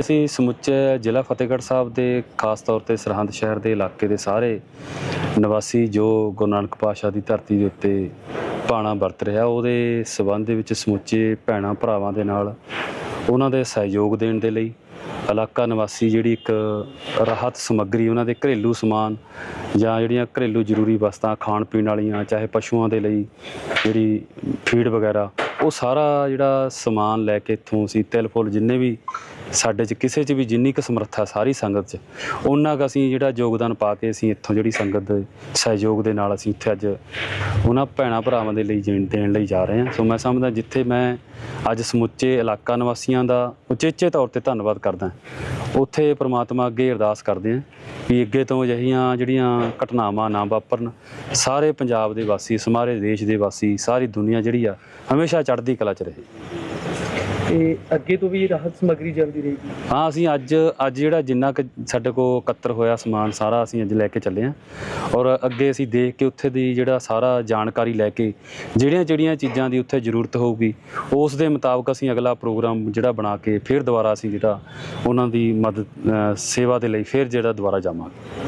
ਅਸੀਂ ਸਮੁੱਚੇ ਜ਼ਿਲ੍ਹਾ ਫਤਿਹਗੜ੍ਹ ਸਾਹਿਬ ਦੇ ਖਾਸ ਤੌਰ ਤੇ ਸਰਹੰਦ ਸ਼ਹਿਰ ਦੇ ਇਲਾਕੇ ਦੇ ਸਾਰੇ ਨਿਵਾਸੀ ਜੋ ਗੁਰੂ ਨਾਨਕ ਪਾਤਸ਼ਾਹ ਦੀ ਧਰਤੀ ਦੇ ਉੱਤੇ ਪਾਣਾ ਵਰਤ ਰਿਹਾ, ਉਹਦੇ ਸਬੰਧ ਦੇ ਵਿੱਚ ਸਮੁੱਚੇ ਭੈਣਾਂ ਭਰਾਵਾਂ ਦੇ ਨਾਲ ਉਹਨਾਂ ਦੇ ਸਹਿਯੋਗ ਦੇਣ ਦੇ ਲਈ ਇਲਾਕਾ ਨਿਵਾਸੀ ਜਿਹੜੀ ਇੱਕ ਰਾਹਤ ਸਮੱਗਰੀ, ਉਹਨਾਂ ਦੇ ਘਰੇਲੂ ਸਮਾਨ ਜਾਂ ਜਿਹੜੀਆਂ ਘਰੇਲੂ ਜ਼ਰੂਰੀ ਵਸਤਾਂ ਖਾਣ ਪੀਣ ਵਾਲੀਆਂ, ਚਾਹੇ ਪਸ਼ੂਆਂ ਦੇ ਲਈ ਜਿਹੜੀ ਫੀਡ ਵਗੈਰਾ, ਉਹ ਸਾਰਾ ਜਿਹੜਾ ਸਮਾਨ ਲੈ ਕੇ ਇੱਥੋਂ ਅਸੀਂ ਤਿਲ ਫੁੱਲ ਜਿੰਨੇ ਵੀ ਸਾਡੇ 'ਚ ਕਿਸੇ 'ਚ ਵੀ ਜਿੰਨੀ ਕੁ ਸਮਰੱਥਾ ਸਾਰੀ ਸੰਗਤ 'ਚ ਉਹਨਾਂ ਕੁ ਅਸੀਂ ਜਿਹੜਾ ਯੋਗਦਾਨ ਪਾ ਕੇ ਅਸੀਂ ਇੱਥੋਂ ਜਿਹੜੀ ਸੰਗਤ ਦੇ ਸਹਿਯੋਗ ਦੇ ਨਾਲ ਅਸੀਂ ਇੱਥੇ ਅੱਜ ਉਹਨਾਂ ਭੈਣਾਂ ਭਰਾਵਾਂ ਦੇ ਲਈ ਜੀਣ ਦੇਣ ਲਈ ਜਾ ਰਹੇ ਹਾਂ। ਸੋ ਮੈਂ ਸਮਝਦਾ ਜਿੱਥੇ ਮੈਂ ਅੱਜ ਸਮੁੱਚੇ ਇਲਾਕਾ ਨਿਵਾਸੀਆਂ ਦਾ ਉਚੇਚੇ ਤੌਰ ਤੇ ਧੰਨਵਾਦ ਕਰਦਾ, ਉੱਥੇ ਪ੍ਰਮਾਤਮਾ ਅੱਗੇ ਅਰਦਾਸ ਕਰਦੇ ਹਾਂ ਵੀ ਅੱਗੇ ਤੋਂ ਅਜਿਹੀਆਂ ਜਿਹੜੀਆਂ ਘਟਨਾਵਾਂ ਨਾ ਵਾਪਰਨ। ਸਾਰੇ ਪੰਜਾਬ ਦੇ ਵਾਸੀ, ਸਮਾਰੇ ਦੇਸ਼ ਦੇ ਵਾਸੀ, ਸਾਰੀ ਦੁਨੀਆ ਜਿਹੜੀ ਆ, ਹਮੇਸ਼ਾ ਚੜ੍ਹਦੀ ਕਲਾ 'ਚ ਰਹੇ। ਤੇ ਅੱਗੇ ਤੋਂ ਵੀ ਰਾਹਤ ਸਮੱਗਰੀ ਜਲਦੀ ਰਹੇਗੀ? ਹਾਂ ਅਸੀਂ ਅੱਜ ਅੱਜ ਜਿਹੜਾ ਜਿੰਨਾ ਕੁ ਸਾਡੇ ਕੋਲ ਇਕੱਤਰ ਹੋਇਆ ਸਮਾਨ ਸਾਰਾ ਅਸੀਂ ਅੱਜ ਲੈ ਕੇ ਚੱਲੇ ਹਾਂ ਔਰ ਅੱਗੇ ਅਸੀਂ ਦੇਖ ਕੇ ਉੱਥੇ ਦੀ ਜਿਹੜਾ ਸਾਰਾ ਜਾਣਕਾਰੀ ਲੈ ਕੇ ਜਿਹੜੀਆਂ ਜਿਹੜੀਆਂ ਚੀਜ਼ਾਂ ਦੀ ਉੱਥੇ ਜ਼ਰੂਰਤ ਹੋਊਗੀ ਉਸ ਦੇ ਮੁਤਾਬਕ ਅਸੀਂ ਅਗਲਾ ਪ੍ਰੋਗਰਾਮ ਜਿਹੜਾ ਬਣਾ ਕੇ ਫਿਰ ਦੁਬਾਰਾ ਅਸੀਂ ਜਿਹੜਾ ਉਹਨਾਂ ਦੀ ਮਦਦ ਅ, ਸੇਵਾ ਦੇ ਲਈ ਫਿਰ ਜਿਹੜਾ ਦੁਬਾਰਾ ਜਾਵਾਂਗੇ।